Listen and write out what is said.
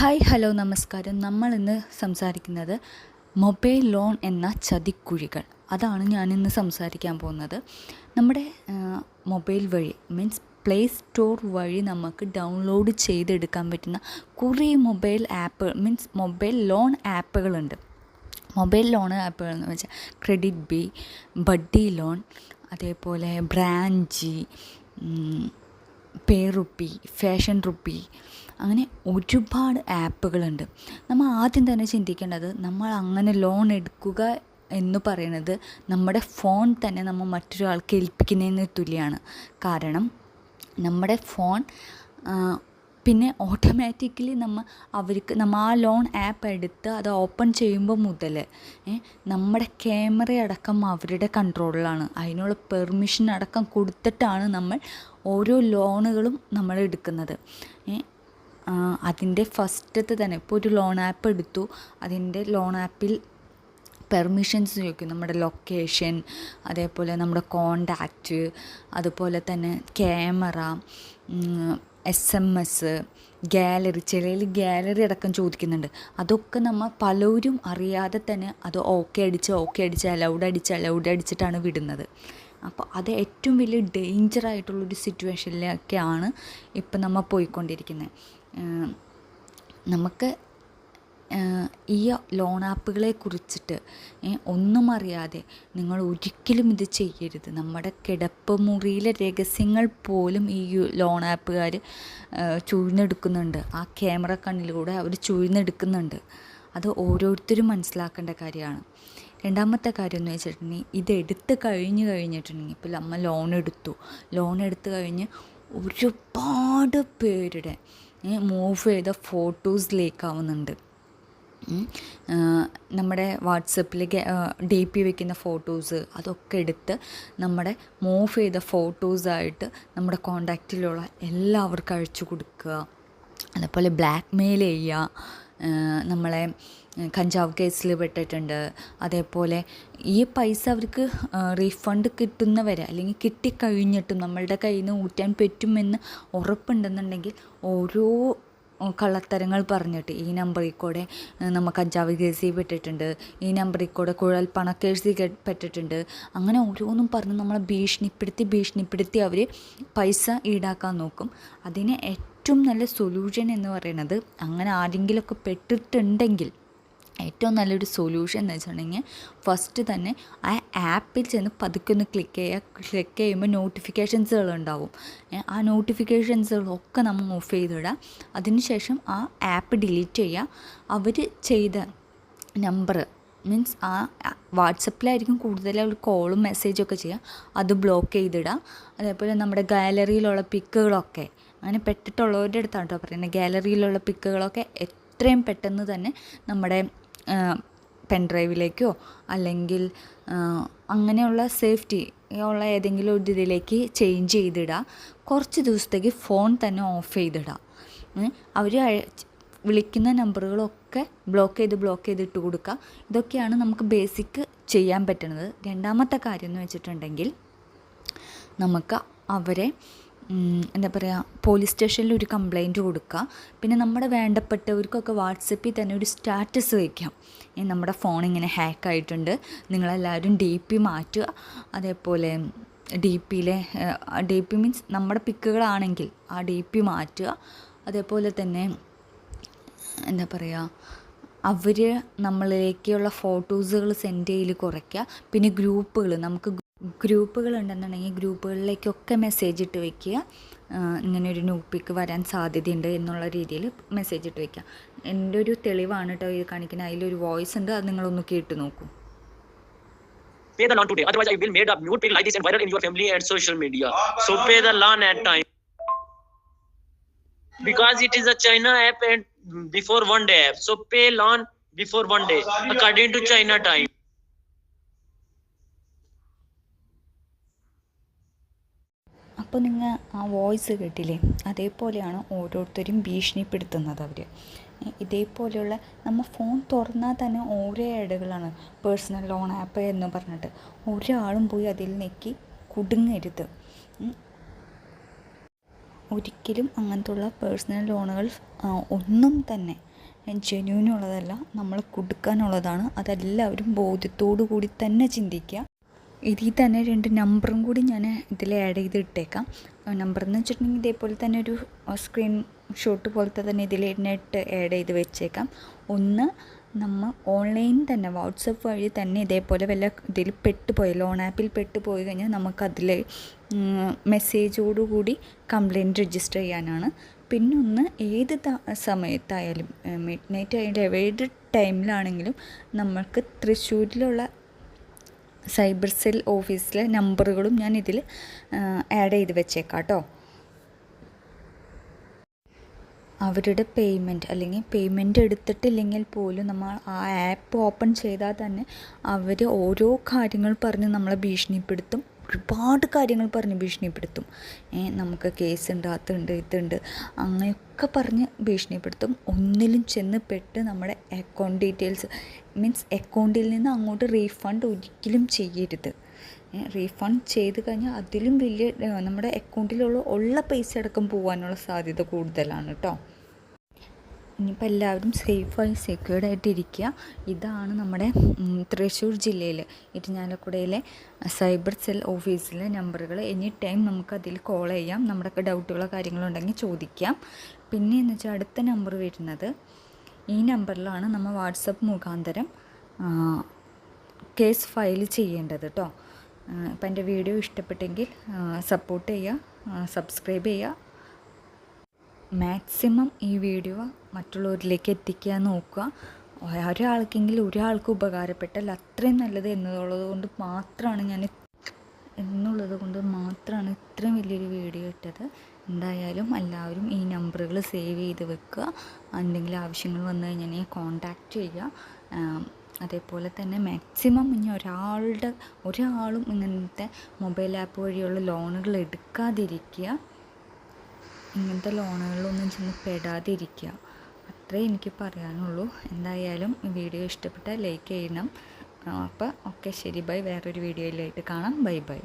Hi hello നമസ്കാരം. നമ്മൾ ഇന്ന് സംസാരിക്കുന്നത് മൊബൈൽ ലോൺ എന്ന ചതിക്കുഴികൾ. അതാണ് ഞാനിന്ന് സംസാരിക്കാൻ പോകുന്നത്. നമ്മുടെ മൊബൈൽ വഴി മീൻസ് പ്ലേ സ്റ്റോർ വഴി നമുക്ക് ഡൗൺലോഡ് ചെയ്തെടുക്കാൻ പറ്റുന്ന കുറേ mobile app means mobile loan ആപ്പുകളുണ്ട്. Mobile loan ആപ്പുകൾ എന്ന് വെച്ചാൽ ക്രെഡിറ്റ് ബി ബഡ്ഡി ലോൺ അതേപോലെ ബ്രാഞ്ചി പേ റുപ്പി ഫാഷൻ റുപ്പി അങ്ങനെ ഒരുപാട് ആപ്പുകളുണ്ട്. നമ്മൾ ആദ്യം തന്നെ ചിന്തിക്കേണ്ടത് നമ്മൾ അങ്ങനെ ലോൺ എടുക്കുക എന്ന് പറയുന്നത് നമ്മുടെ ഫോൺ തന്നെ നമ്മൾ മറ്റൊരാൾക്ക് ഏൽപ്പിക്കുന്നതിന് തുല്യമാണ്. കാരണം നമ്മുടെ ഫോൺ പിന്നെ ഓട്ടോമാറ്റിക്കലി നമ്മൾ അവർക്ക് നമ്മൾ ആ ലോൺ ആപ്പ് എടുത്ത് അത് ഓപ്പൺ ചെയ്യുമ്പോൾ മുതൽ നമ്മുടെ ക്യാമറ അടക്കം അവരുടെ കൺട്രോളിലാണ് അതിനുള്ള പെർമിഷൻ അടക്കം കൊടുത്തിട്ടാണ് നമ്മൾ ഓരോ ലോണുകളും നമ്മൾ എടുക്കുന്നത്. അതിന്റെ ഫസ്റ്റത്തെ തന്നെ ഇപ്പോൾ ഒരു ലോൺ ആപ്പ് എടുത്തു അതിന്റെ ലോൺ ആപ്പിൽ പെർമിഷൻസ് ചോദിക്കും. നമ്മുടെ ലൊക്കേഷൻ അതേപോലെ നമ്മുടെ കോണ്ടാക്റ്റ് അതുപോലെ തന്നെ camera S M S gallery ചിലയിൽ gallery അടക്കം ചോദിക്കുന്നുണ്ട്. അതൊക്കെ നമ്മൾ പലരും അറിയാതെ തന്നെ അത് ഓക്കെ അടിച്ച് ഓക്കെ അടിച്ച് അലൗഡ് അടിച്ച് അലൗഡ് അടിച്ചിട്ടാണ് വിടുന്നത്. അപ്പോൾ അത് ഏറ്റവും വലിയ ഡേഞ്ചർ ആയിട്ടുള്ളൊരു സിറ്റുവേഷനിലൊക്കെയാണ് ഇപ്പം നമ്മൾ പോയിക്കൊണ്ടിരിക്കുന്നത് നമുക്ക് ഈ ലോൺ ആപ്പുകളെ കുറിച്ചിട്ട് ഒന്നും അറിയാതെ നിങ്ങൾ ഒരിക്കലും ഇത് ചെയ്യരുത്. നമ്മുടെ കിടപ്പ് മുറിയിലെ രഹസ്യങ്ങൾ പോലും ഈ ലോൺ ആപ്പുകാർ ചൂഴ്ന്നെടുക്കുന്നുണ്ട്. ആ ക്യാമറ കണ്ണിലൂടെ അവർ ചൂഴ്ന്നെടുക്കുന്നുണ്ട്. അത് ഓരോരുത്തരും മനസ്സിലാക്കേണ്ട കാര്യമാണ്. രണ്ടാമത്തെ കാര്യം എന്ന് വെച്ചിട്ടുണ്ടെങ്കിൽ ഇത് എടുത്ത് കഴിഞ്ഞ് കഴിഞ്ഞിട്ടുണ്ടെങ്കിൽ ഇപ്പോൾ നമ്മൾ ലോൺ എടുത്തു. ലോൺ എടുത്ത് കഴിഞ്ഞ് ഒരുപാട് പേരുടെ മൂവ് ചെയ്ത ഫോട്ടോസിലേക്കാവുന്നുണ്ട് നമ്മുടെ വാട്സപ്പിൽ ഡി പി വെക്കുന്ന ഫോട്ടോസ് അതൊക്കെ എടുത്ത് നമ്മുടെ മൂവ് ചെയ്ത ഫോട്ടോസായിട്ട് നമ്മുടെ കോണ്ടാക്റ്റിലുള്ള എല്ലാവർക്കും അയച്ചു കൊടുക്കുക. അതേപോലെ ബ്ലാക്ക് മെയിൽ ചെയ്യുക നമ്മളെ കഞ്ചാവ് കേസിൽ പെട്ടിട്ടുണ്ട്. അതേപോലെ ഈ പൈസ അവർക്ക് റീഫണ്ട് കിട്ടുന്നവരെ അല്ലെങ്കിൽ കിട്ടിക്കഴിഞ്ഞിട്ടും നമ്മളുടെ കയ്യിൽ നിന്ന് ഊറ്റാൻ പറ്റുമെന്ന് ഉറപ്പുണ്ടെന്നുണ്ടെങ്കിൽ ഓരോ കള്ളത്തരങ്ങൾ പറഞ്ഞിട്ട് ഈ നമ്പറിൽ കൂടെ നമ്മൾ കഞ്ചാവ് കേസിൽ പെട്ടിട്ടുണ്ട് ഈ നമ്പറിൽ കൂടെ കുഴൽ പണക്കേഴ്സിൽ പെട്ടിട്ടുണ്ട് അങ്ങനെ ഓരോന്നും പറഞ്ഞ് നമ്മളെ ഭീഷണിപ്പെടുത്തി ഭീഷണിപ്പെടുത്തി അവർ പൈസ ഈടാക്കാൻ നോക്കും. അതിന് ഏറ്റവും നല്ല സൊല്യൂഷൻ എന്ന് പറയുന്നത് അങ്ങനെ ആരെങ്കിലുമൊക്കെ പെട്ടിട്ടുണ്ടെങ്കിൽ ഏറ്റവും നല്ലൊരു സൊല്യൂഷൻ എന്ന് വെച്ചിട്ടുണ്ടെങ്കിൽ ഫസ്റ്റ് തന്നെ ആ ആപ്പിൽ ചെന്ന് പതുക്കെ ഒന്ന് ക്ലിക്ക് ചെയ്യുക ക്ലിക്ക് ചെയ്യുമ്പോൾ നോട്ടിഫിക്കേഷൻസുകൾ ഉണ്ടാവും ആ നോട്ടിഫിക്കേഷൻസുകളൊക്കെ നമ്മൾ ഓഫ് ചെയ്തിടുക അതിനുശേഷം ആ ആപ്പ് ഡിലീറ്റ് ചെയ്യുക അവർ ചെയ്ത നമ്പർ മീൻസ് ആ വാട്സപ്പിലായിരിക്കും കൂടുതൽ കോളും മെസ്സേജും ഒക്കെ ചെയ്യുക അത് ബ്ലോക്ക് ചെയ്തിടുക അതേപോലെ നമ്മുടെ ഗാലറിയിലുള്ള പിക്കുകളൊക്കെ അങ്ങനെ പെട്ടിട്ടുള്ളവരുടെ അടുത്താണ് കേട്ടോ പറയുന്നത് ഗാലറിയിലുള്ള പിക്കുകളൊക്കെ എത്രയും പെട്ടെന്ന് തന്നെ നമ്മുടെ പെൻ ഡ്രൈവിലേക്കോ അല്ലെങ്കിൽ അങ്ങനെയുള്ള സേഫ്റ്റി ഉള്ള ഏതെങ്കിലും ഒരു ഇതിലേക്ക് ചേഞ്ച് ചെയ്തിടുക കുറച്ച് ദിവസത്തേക്ക് ഫോൺ തന്നെ ഓഫ് ചെയ്തിടുക അവർ വിളിക്കുന്ന നമ്പറുകളൊക്കെ ബ്ലോക്ക് ചെയ്ത് ബ്ലോക്ക് ചെയ്ത് ഇട്ട് കൊടുക്കുക ഇതൊക്കെയാണ് നമുക്ക് ബേസിക് ചെയ്യാൻ പറ്റുന്നത് രണ്ടാമത്തെ കാര്യം എന്ന് വെച്ചിട്ടുണ്ടെങ്കിൽ നമുക്ക് അവരെ എന്താ പറയുക പോലീസ് സ്റ്റേഷനിൽ ഒരു കംപ്ലൈന്റ് കൊടുക്കുക പിന്നെ നമ്മുടെ വേണ്ടപ്പെട്ടവർക്കൊക്കെ വാട്സപ്പിൽ തന്നെ ഒരു സ്റ്റാറ്റസ് വയ്ക്കാം നമ്മുടെ ഫോൺ ഇങ്ങനെ ഹാക്ക് ആയിട്ടുണ്ട്. നിങ്ങളെല്ലാവരും ഡി പി മാറ്റുക. അതേപോലെ ഡി പിയിലെ ഡി പി മീൻസ് നമ്മുടെ പിക്കുകളാണെങ്കിൽ ആ ഡി പി മാറ്റുക. അതേപോലെ തന്നെ എന്താ പറയുക അവർ നമ്മളിലേക്കുള്ള ഫോട്ടോസുകൾ സെൻഡ് ചെയ്യൽ കുറയ്ക്കുക. പിന്നെ ഗ്രൂപ്പുകൾ നമുക്ക് ഗ്രൂപ്പുകൾ ഉണ്ടെന്നുണ്ടെങ്കിൽ ഗ്രൂപ്പുകളിലേക്കൊക്കെ മെസ്സേജ് ഇട്ട് വെക്കുക ഇങ്ങനെ ഒരു ന്യൂപ്പിക്ക് വരാൻ സാധ്യതയുണ്ട് എന്നുള്ള രീതിയിൽ മെസ്സേജ് ഇട്ട് വെക്കുക എന്റെ ഒരു തെളിവാണ് കേട്ടോ ഇത് കാണിക്കുന്നത് അതിലൊരു വോയിസ് ഉണ്ട് അത് നിങ്ങളൊന്ന് കേട്ട് നോക്കൂ Pay the loan today, otherwise I will made a nude pic like this and viral in your family and social media. So pay the loan at time. Because it is a China app and before one day app. So pay loan before one day according to China time. അപ്പോൾ നിങ്ങൾ ആ voice കേട്ടില്ലേ? അതേപോലെയാണ് ഓരോരുത്തരും ഭീഷണിപ്പെടുത്തുന്നത് അവർ ഇതേപോലെയുള്ള നമ്മൾ phone തുറന്നാൽ തന്നെ ഓരോ ആഡുകളാണ്. പേഴ്സണൽ ലോൺ ആപ്പ് എന്ന് പറഞ്ഞിട്ട്. ഒരാളും പോയി അതിൽ നെക്കി കുടുങ്ങരുത്. ഒരിക്കലും അങ്ങനത്തുള്ള പേഴ്സണൽ ലോണുകൾ ഒന്നും തന്നെ ജെന്യൂനുള്ളതല്ല നമ്മൾ കൊടുക്കാനുള്ളതാണ്. അതെല്ലാവരും ബോധ്യത്തോടു കൂടി തന്നെ ചിന്തിക്കുക ഇതിൽ തന്നെ രണ്ട് നമ്പറും കൂടി ഞാൻ ഇതിൽ ആഡ് ചെയ്ത് ഇട്ടേക്കാം നമ്പർ എന്ന് വെച്ചിട്ടുണ്ടെങ്കിൽ ഇതേപോലെ തന്നെ ഒരു സ്ക്രീൻ ഷോട്ട് പോലത്തെ തന്നെ ഇതിൽ നെറ്റ് ആഡ് ചെയ്ത് വെച്ചേക്കാം. ഒന്ന് നമ്മൾ ഓൺലൈൻ തന്നെ വാട്സപ്പ് വഴി തന്നെ ഇതേപോലെ വല്ല ഇതിൽ പെട്ടുപോയി ലോൺ ആപ്പിൽ പെട്ടുപോയി കഴിഞ്ഞാൽ നമുക്കതിൽ മെസ്സേജോടുകൂടി കംപ്ലയിന്റ് രജിസ്റ്റർ ചെയ്യാനാണ്. പിന്നെ ഒന്ന് ഏത് സമയത്തായാലും മിഡ് നൈറ്റ് ആയാലും ഏത് ടൈമിലാണെങ്കിലും നമ്മൾക്ക് തൃശ്ശൂരിലുള്ള സൈബർ സെൽ ഓഫീസിലെ നമ്പറുകളും ഞാൻ ഇതിൽ ആഡ് ചെയ്ത് വെച്ചേക്കാം കേട്ടോ അവരുടെ പേയ്മെന്റ് അല്ലെങ്കിൽ പേയ്മെന്റ് എടുത്തിട്ടില്ലെങ്കിൽ പോലും നമ്മൾ ആ ആപ്പ് ഓപ്പൺ ചെയ്താൽ തന്നെ അവർ ഓരോ കാര്യങ്ങൾ പറഞ്ഞ് നമ്മളെ ഭീഷണിപ്പെടുത്തും. ഒരുപാട് കാര്യങ്ങൾ പറഞ്ഞ് ഭീഷണിപ്പെടുത്തും. ഏ, നമുക്ക് കേസുണ്ട് അതുണ്ട് ഇതുണ്ട്. അങ്ങനെയൊക്കെ പറഞ്ഞ് ഭീഷണിപ്പെടുത്തും. ഒന്നിലും ചെന്ന് പെട്ട് നമ്മുടെ അക്കൗണ്ട് ഡീറ്റെയിൽസ് മീൻസ് അക്കൗണ്ടിൽ നിന്ന് അങ്ങോട്ട് റീഫണ്ട് ഒരിക്കലും ചെയ്യരുത്. റീഫണ്ട് ചെയ്ത് കഴിഞ്ഞാൽ അതിലും വലിയ നമ്മുടെ അക്കൗണ്ടിലുള്ള ഉള്ള പൈസ അടക്കം പോകാനുള്ള സാധ്യത കൂടുതലാണ് കേട്ടോ ഇനിയിപ്പോൾ എല്ലാവരും സേഫായി സെക്യൂർഡ് ആയിട്ട് ഇരിക്കുക. ഇതാണ് നമ്മുടെ തൃശ്ശൂർ ജില്ലയിൽ ഇരിഞ്ഞാലക്കുടയിലെ സൈബർ സെൽ ഓഫീസിലെ നമ്പറുകൾ എനി ടൈം നമുക്ക് അതിൽ കോൾ ചെയ്യാം. നമ്മുടെ ഡൗട്ടുകളോ കാര്യങ്ങളോ ഉണ്ടെങ്കിൽ ചോദിക്കാം. പിന്നെ എന്ന് വെച്ചാൽ അടുത്ത നമ്പർ വരുന്നത് ഈ നമ്പറിലാണ് നമ്മൾ വാട്സപ്പ് മുഖാന്തരം കേസ് ഫയൽ ചെയ്യേണ്ടത് കേട്ടോ അപ്പം എന്റെ വീഡിയോ ഇഷ്ടപ്പെട്ടെങ്കിൽ സപ്പോർട്ട് ചെയ്യുക സബ്സ്ക്രൈബ് ചെയ്യുക. മാക്സിമം ഈ വീഡിയോ മറ്റുള്ളവരിലേക്ക് എത്തിക്കാൻ നോക്കുക. ഒരാൾക്കെങ്കിലും ഒരാൾക്ക് ഉപകാരപ്പെട്ടാൽ അത്രയും നല്ലത് എന്നുള്ളത് കൊണ്ട് മാത്രമാണ് ഞാൻ എന്നുള്ളത് കൊണ്ട് മാത്രമാണ് ഇത്രയും വലിയൊരു വീഡിയോ ഇട്ടത്. എന്തായാലും എല്ലാവരും ഈ നമ്പറുകൾ സേവ് ചെയ്ത് വെക്കുക. എന്തെങ്കിലും ആവശ്യങ്ങൾ വന്നു കഴിഞ്ഞാൽ കോണ്ടാക്റ്റ് ചെയ്യുക. അതേപോലെ തന്നെ മാക്സിമം ഇനി ഒരാളുടെ ഒരാളും ഇങ്ങനത്തെ മൊബൈൽ ആപ്പ് വഴിയുള്ള ലോണുകൾ എടുക്കാതിരിക്കുക. ഇങ്ങനത്തെ ലോണുകളിലൊന്നും ചെന്ന് പെടാതിരിക്കുക. അത്രേ എനിക്ക് പറയാനുള്ളൂ. എന്തായാലും വീഡിയോ ഇഷ്ടപ്പെട്ടാൽ ലൈക്ക് ചെയ്യണം. അപ്പോൾ ഓക്കെ ശരി ബൈ. വേറൊരു വീഡിയോയിലായിട്ട് കാണാം. Bye bye.